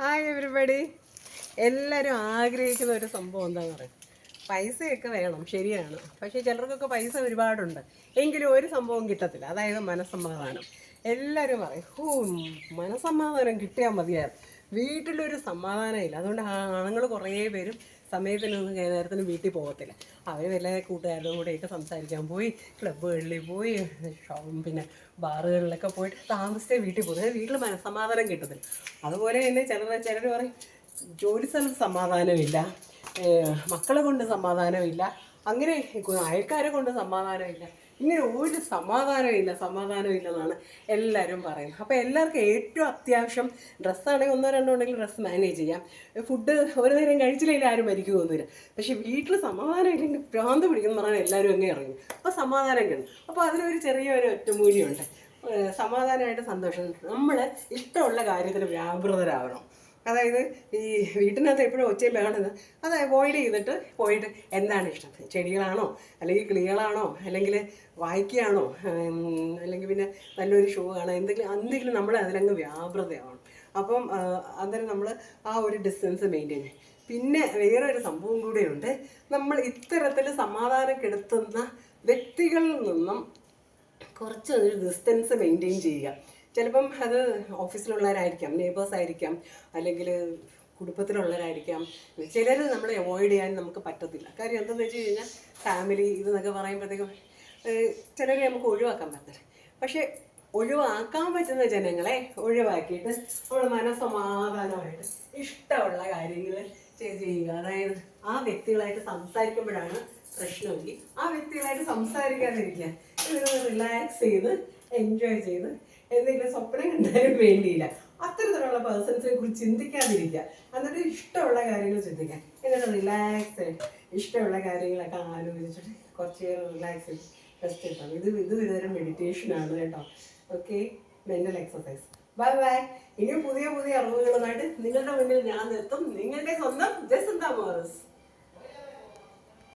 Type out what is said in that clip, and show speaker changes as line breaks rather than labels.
Hi everybody എല്ലാവരും ആഗ്രഹിക്കുന്ന ഒരു സംഭവം എന്താണെന്ന് പറയും. പൈസയൊക്കെ വേണം ശരിയാണ്. പക്ഷേ ചിലർക്കൊക്കെ പൈസ ഒരുപാടുണ്ട്. എങ്കിലും ഒരു സംഭവം കിട്ടത്തില്ല. അതായത് മനസ്സമാധാനം. എല്ലാവരും പറയും ഹൂ മനസ്സമാധാനം കിട്ടിയാൽ മതിയായിരുന്നു. വീട്ടിലൊരു സമാധാനമില്ല. അതുകൊണ്ട് ആണുങ്ങൾ കുറേ പേരും സമയത്തിനൊന്നും നേരത്തിന് വീട്ടിൽ പോകത്തില്ല. അവർ വല്ല കൂട്ടുകാരുടെ കൂടെയൊക്കെ സംസാരിക്കാൻ പോയി ക്ലബ്ബുകളിൽ പോയി പിന്നെ ബാറുകളിലൊക്കെ പോയിട്ട് താമസിച്ചേ വീട്ടിൽ പോകുന്നത് വീട്ടിൽ മനസ്സമാധാനം കിട്ടത്തില്ല. അതുപോലെ തന്നെ ചിലർ ചിലർ പറയും ജോലി സ്ഥലത്ത് സമാധാനമില്ല. മക്കളെ കൊണ്ട് സമാധാനമില്ല. അങ്ങനെ അയൽക്കാരെ കൊണ്ട് സമാധാനമില്ല. ഇങ്ങനെ ഒരു സമാധാനമില്ല സമാധാനമില്ലെന്നാണ് എല്ലാവരും പറയുന്നത്. അപ്പോൾ എല്ലാവർക്കും ഏറ്റവും അത്യാവശ്യം ഡ്രസ്സാണെങ്കിൽ ഒന്നോ രണ്ടോ ഉണ്ടെങ്കിൽ ഡ്രസ്സ് മാനേജ് ചെയ്യാം. ഫുഡ് ഒരു നേരം കഴിച്ചില്ലെങ്കിൽ ആരും മരിക്കുമൊന്നുമില്ല പക്ഷേ വീട്ടിൽ സമാധാനം ഇല്ലെങ്കിൽ ഭ്രാന്ത് പിടിക്കുന്നു പറഞ്ഞാൽ എല്ലാവരും അങ്ങനെ ഇറങ്ങും അപ്പോൾ സമാധാനം കിട്ടും. അപ്പോൾ അതിനൊരു ചെറിയൊരു ഒറ്റമൂലിയുണ്ട്. സമാധാനമായിട്ട് സന്തോഷം. നമ്മൾ ഇഷ്ടമുള്ള കാര്യത്തിൽ വ്യാപൃതരാവണം. അതായത് ഈ വീട്ടിനകത്ത് എപ്പോഴും ഒച്ചയും ബഹളം അത് അവോയ്ഡ് ചെയ്തിട്ട് പോയിട്ട് എന്താണ് ഇഷ്ടം? ചെടികളാണോ? അല്ലെങ്കിൽ കിളികളാണോ? അല്ലെങ്കിൽ വായിക്കുകയാണോ അല്ലെങ്കിൽ പിന്നെ നല്ലൊരു ഷോ ആണോ? എന്തെങ്കിലും എന്തെങ്കിലും നമ്മൾ അതിലങ്ങ് വ്യാപൃതയാവണം. അപ്പം അന്നേരം നമ്മൾ ആ ഒരു ഡിസ്റ്റൻസ് മെയിന്റെയിൻ ചെയ്യും. പിന്നെ ഒരു സംഭവം കൂടെയുണ്ട്. നമ്മൾ ഇത്തരത്തിൽ സമാധാനം കെടുത്തുന്ന വ്യക്തികളിൽ നിന്നും കുറച്ച് ഒരു ഡിസ്റ്റൻസ് മെയിന്റെയിൻ ചെയ്യുക. ചിലപ്പം അത് ഓഫീസിലുള്ളവരായിരിക്കാം നെയ്ബേഴ്സ് ആയിരിക്കാം അല്ലെങ്കിൽ കുടുംബത്തിലുള്ളവരായിരിക്കാം. ചിലർ നമ്മളെ അവോയ്ഡ് ചെയ്യാൻ നമുക്ക് പറ്റത്തില്ല. കാര്യം എന്താണെന്ന് വെച്ച് കഴിഞ്ഞാൽ ഫാമിലി ഇതെന്നൊക്കെ പറയുമ്പോഴത്തേക്കും ചിലരെ നമുക്ക് ഒഴിവാക്കാൻ പറ്റില്ല. പക്ഷേ ഒഴിവാക്കാൻ പറ്റുന്ന ജനങ്ങളെ ഒഴിവാക്കിയിട്ട് നമ്മൾ മനസ്സമാധാനമായിട്ട് ഇഷ്ടമുള്ള കാര്യങ്ങൾ ചെയ്യുക. അതായത് ആ വ്യക്തികളായിട്ട് സംസാരിക്കുമ്പോഴാണ് പ്രശ്നമെങ്കിൽ ആ വ്യക്തികളായിട്ട് സംസാരിക്കാതിരിക്കുക. റിലാക്സ് ചെയ്ത് എൻജോയ് ചെയ്ത് എന്തെങ്കിലും സ്വപ്നം കണ്ടാലും വേണ്ടിയില്ല. അത്തരത്തിലുള്ള പേഴ്സൺസിനെ കുറിച്ച് ചിന്തിക്കാതിരിക്കുക. എന്നിട്ട് ഇഷ്ടമുള്ള കാര്യങ്ങൾ ചിന്തിക്കുക. എന്നിട്ട് റിലാക്സ് ഇഷ്ടമുള്ള കാര്യങ്ങളൊക്കെ ആലോചിച്ചിട്ട് കുറച്ച് നേരം റിലാക്സ് ചെയ്ത് റെസ്റ്റ് ഇത് ഇത് ഇതൊരു മെഡിറ്റേഷൻ ആണ് കേട്ടോ. Okay mental exercise bye bye ഇനി പുതിയ പുതിയ അറിവുകളുമായിട്ട് നിങ്ങളുടെ മുന്നിൽ ഞാൻ എത്തും. നിങ്ങളുടെ സ്വന്തം ജസന്ത മോറസ്.